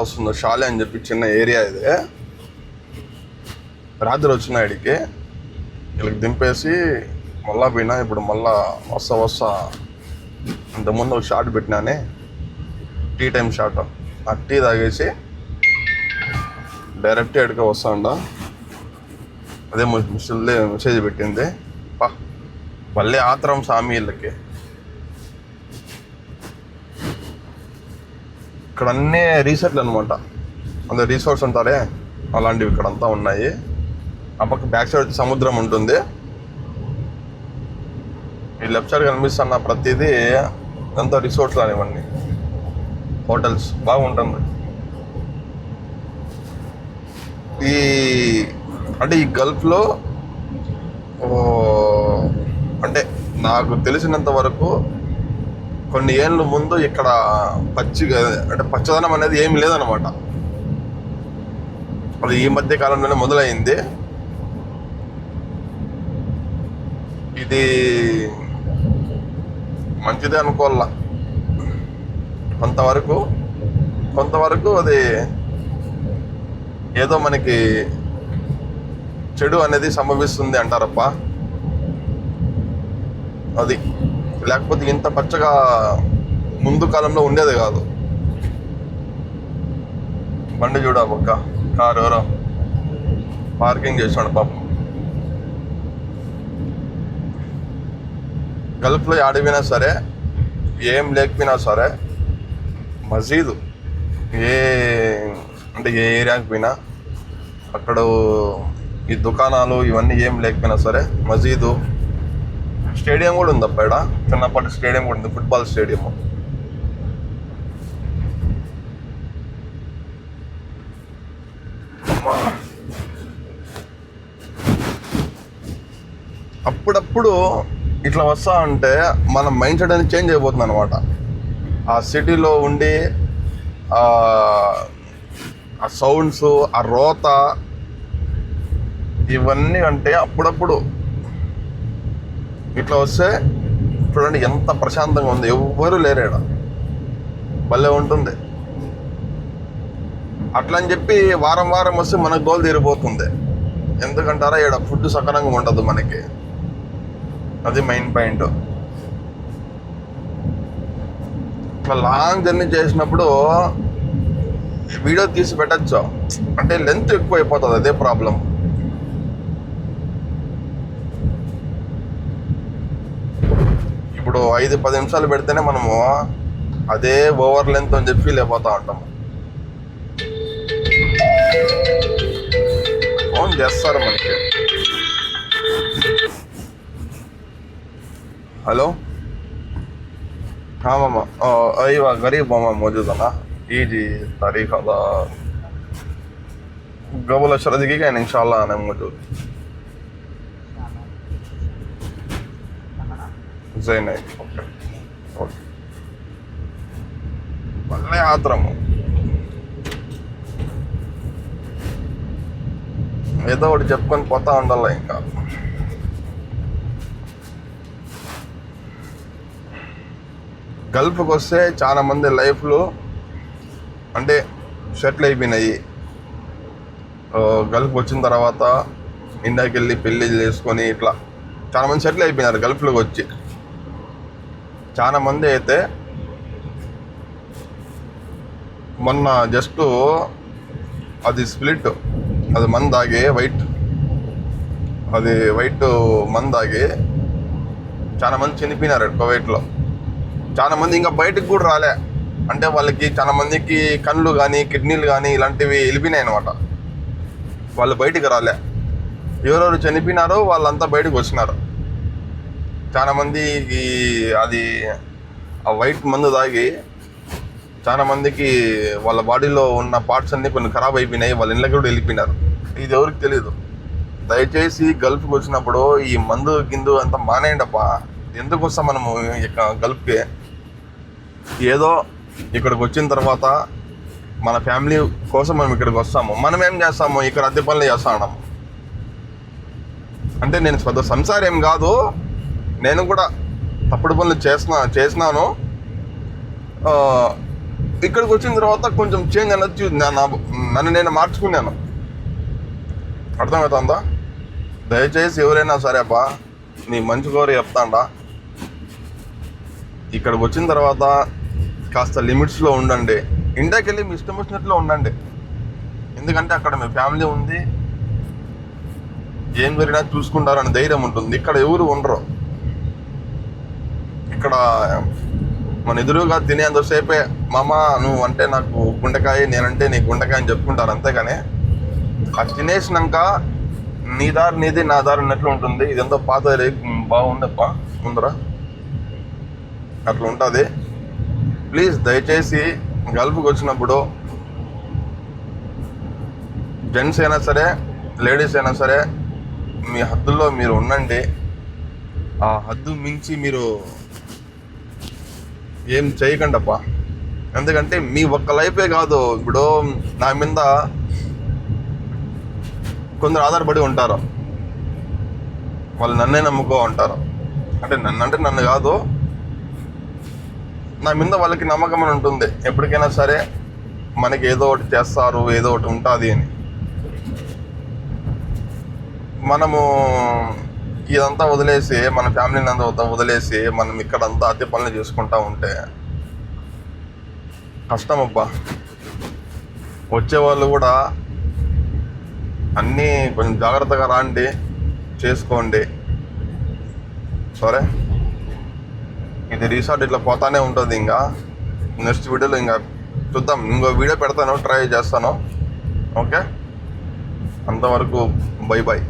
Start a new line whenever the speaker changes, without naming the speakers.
వస్తుందో షాలే అని చెప్పి చిన్న ఏరియా ఇది. రాత్రి వచ్చిన ఆడికి వీళ్ళకి దింపేసి మళ్ళా పోయినా ఇప్పుడు మళ్ళా వస్తా వస్తా ఇంతకుముందు ఒక షార్ట్ పెట్టినానే. టీ టైం షార్ట్ ఆ టీ తాగేసి డైరెక్ట్ ఎడక వస్తాండ అదే ముసలి మెసేజ్ పెట్టింది. పా. మళ్ళీ ఆత్రం సామి వీళ్ళకి. ఇక్కడ అన్నీ రీసెట్లు అనమాట అంటే రిసార్ట్స్ అంటారే అలాంటివి ఇక్కడ అంతా ఉన్నాయి. ఆ పక్క బ్యాక్ సైడ్ వచ్చి సముద్రం ఉంటుంది. ఈ లెఫ్ట్ సైడ్ కనిపిస్తున్న ప్రతిదీ అంతా రిసార్ట్స్ అనేవన్నీ హోటల్స్ బాగుంటుంది. ఈ అంటే ఈ గల్ఫ్లో ఓ, అంటే నాకు తెలిసినంత వరకు కొన్ని ఏళ్ళ ముందు ఇక్కడ పచ్చిగా అంటే పచ్చదనం అనేది ఏమి లేదనమాట అది ఈ మధ్య కాలంలోనే మొదలైంది. ఇది మంచిదే అనుకోవాల? కొంతవరకు కొంతవరకు అది ఏదో మనకి చెడు అనేది సంభవిస్తుంది అంటారప్ప అది లేకపోతే ఇంత పచ్చగా ముందు కాలంలో ఉండేది కాదు. బండి చూడ పక్క. కారు ఎవరో. పార్కింగ్ చేసాడు పాపం. గల్ఫ్లో ఆడిపోయినా సరే ఏం లేకపోయినా సరే మసీదు ఏ అంటే ఏ ఏరియాకి పోయినా అక్కడ ఈ దుకాణాలు ఇవన్నీ ఏం లేకపోయినా సరే మసీదు స్టేడియం కూడా ఉంది అబ్బాయి చిన్నప్పటి స్టేడియం కూడా ఉంది ఫుట్బాల్ స్టేడియం. అప్పుడప్పుడు ఇట్లా వస్తా ఉంటే మన మైండ్ సెట్ అనేది చేంజ్ అయిపోతుంది అనమాట ఆ సిటీలో ఉండి ఆ సౌండ్స్ ఆ రోత ఇవన్నీ అంటే అప్పుడప్పుడు ఇట్లా వస్తే చూడండి ఎంత ప్రశాంతంగా ఉంది. ఎవ్వరు లేరేడ భలే ఉంటుంది. అట్లా అని చెప్పి వారం వారం వస్తే మనకు గోల్ తీరిపోతుంది. ఎందుకంటారా ఇక్కడ ఫుడ్ సకరంగా ఉండదు మనకి. అది మెయిన్ పాయింట్ ఇట్లా లాంగ్ జర్నీ చేసినప్పుడు వీడియో తీసి పెట్టచ్చు. అంటే లెంత్ ఎక్కువ అయిపోతుంది అదే ప్రాబ్లం ఇప్పుడు ఐదు పది నిమిషాలు పెడితేనే మనము అదే ఓవర్ లెంత్ అని చెప్పి లేకపోతా ఉంటాము ఫోన్ చేస్తారు మనకి. హలో? అయ్యా గరీబ్ अयवा गरीब ఈజీ मौजूद है ना ये जी तारीख अला गबल జైనై ఓకే വളരെ ఏదో ఒకటి చెప్పుకొని పోతా ఉండాలి ఇంకా గల్ఫ్కి వస్తే చాలామంది లైఫ్లు అంటే సెటిల్ అయిపోయినాయి గల్ఫ్ వచ్చిన తర్వాత ఇండియాకి వెళ్ళి పెళ్ళి చేసుకొని ఇట్లా చాలామంది సెటిల్ అయిపోయినారు గల్ఫ్లోకి వచ్చి. చాలా మంది అయితే మొన్న జస్ట్ అది స్ప్లిట్ అది మందాగి వైట్ అది వైట్ మందాగి చాలామంది చాలా మంది చనిపోయినారు కువైట్లో చాలా మంది ఇంకా బయటకు కూడా రాలే. అంటే వాళ్ళకి చాలా మందికి కళ్ళు కానీ కిడ్నీలు కానీ ఇలాంటివి వెళ్ళిపోయినాయి అనమాట వాళ్ళు బయటకు రాలే. ఎవరెవరు చనిపోయినారో వాళ్ళంతా బయటకు వచ్చినారు. చాలామంది అది ఆ వైట్ మందు తాగి చాలామందికి వాళ్ళ బాడీలో ఉన్న పార్ట్స్ అన్ని కొన్ని ఖరాబ్ అయిపోయినాయి వాళ్ళ ఇళ్ళకి కూడా వెళ్ళిపోయినారు. ఇది ఎవరికి తెలియదు దయచేసి గల్ఫ్కి వచ్చినప్పుడు ఈ మందు గిందు అంతా మానేయండప్ప ఎందుకు వస్తాం మనము ఇక గల్ఫ్కి? ఏదో ఇక్కడికి వచ్చిన తర్వాత మన ఫ్యామిలీ కోసం మనం ఇక్కడికి వస్తాము. మనం ఏం చేస్తాము? ఇక్కడ అద్దె పనులు చేస్తా ఉన్నాము. అంటే నేను పెద్ద సంసారం ఏం కాదు. నేను కూడా తప్పుడు పనులు చేసిన చేసినాను. ఇక్కడికి వచ్చిన తర్వాత కొంచెం చేంజ్ అనేది నన్ను నేను మార్చుకున్నాను. అర్థమవుతుందా? దయచేసి ఎవరైనా సరే అబ్బా నీ మంచి కోరి చెప్తాండా. ఇక్కడికి వచ్చిన తర్వాత కాస్త లిమిట్స్లో ఉండండి. ఇండియాకి వెళ్ళి మీ ఇష్టం వచ్చినట్లు ఉండండి. ఎందుకంటే అక్కడ మీ ఫ్యామిలీ ఉంది. ఏం జరిగినా చూసుకుంటారని ధైర్యం ఉంటుంది. ఇక్కడ ఎవరు ఉండరు. ఇక్కడ మన ఎదురుగా తినేంతసేపే మామ నువ్వు అంటే నాకు గుండెకాయ నేనంటే నీ గుండెకాయ అని చెప్పుకుంటారు అంతేగాని అది తినేసినాక నీ దారి నీది నా దారి ఉన్నట్లు ఉంటుంది. ఇదెంతో పాత బాగుందప్ప ముందర. అట్లా ఉంటుంది. ప్లీజ్ దయచేసి గల్ఫ్కి వచ్చినప్పుడు జెంట్స్ అయినా సరే లేడీస్ అయినా సరే మీ హద్దుల్లో మీరు ఉండండి. ఆ హద్దు మించి మీరు ఏం చేయకండప్ప. ఎందుకంటే మీ ఒక్క లైఫే కాదు. ఇప్పుడు నా మీద కొందరు ఆధారపడి ఉంటారు. వాళ్ళు నన్నే నమ్ముకో ఉంటారు అంటే నన్ను అంటే నన్ను కాదు. నా మీద వాళ్ళకి నమ్మకం అని ఉంటుంది. ఎప్పటికైనా సరే మనకి ఏదో ఒకటి చేస్తారు ఏదో ఒకటి ఉంటుంది అని. మనము ఇదంతా వదిలేసి మన ఫ్యామిలీని అంతా వదిలేసి మనం ఇక్కడంతా అతి పనులు చేసుకుంటా ఉంటే కష్టం అబ్బా వచ్చేవాళ్ళు కూడా అన్నీ కొంచెం జాగ్రత్తగా రాండి చేసుకోండి. సరే? ఇది రీసార్ట్ ఇట్లా పోతానే ఉంటుంది ఇంకా. నెక్స్ట్ వీడియోలో ఇంకా చూద్దాం. ఇంకో వీడియో పెడతాను ట్రై చేస్తాను. ఓకే? అంతవరకు బై బాయ్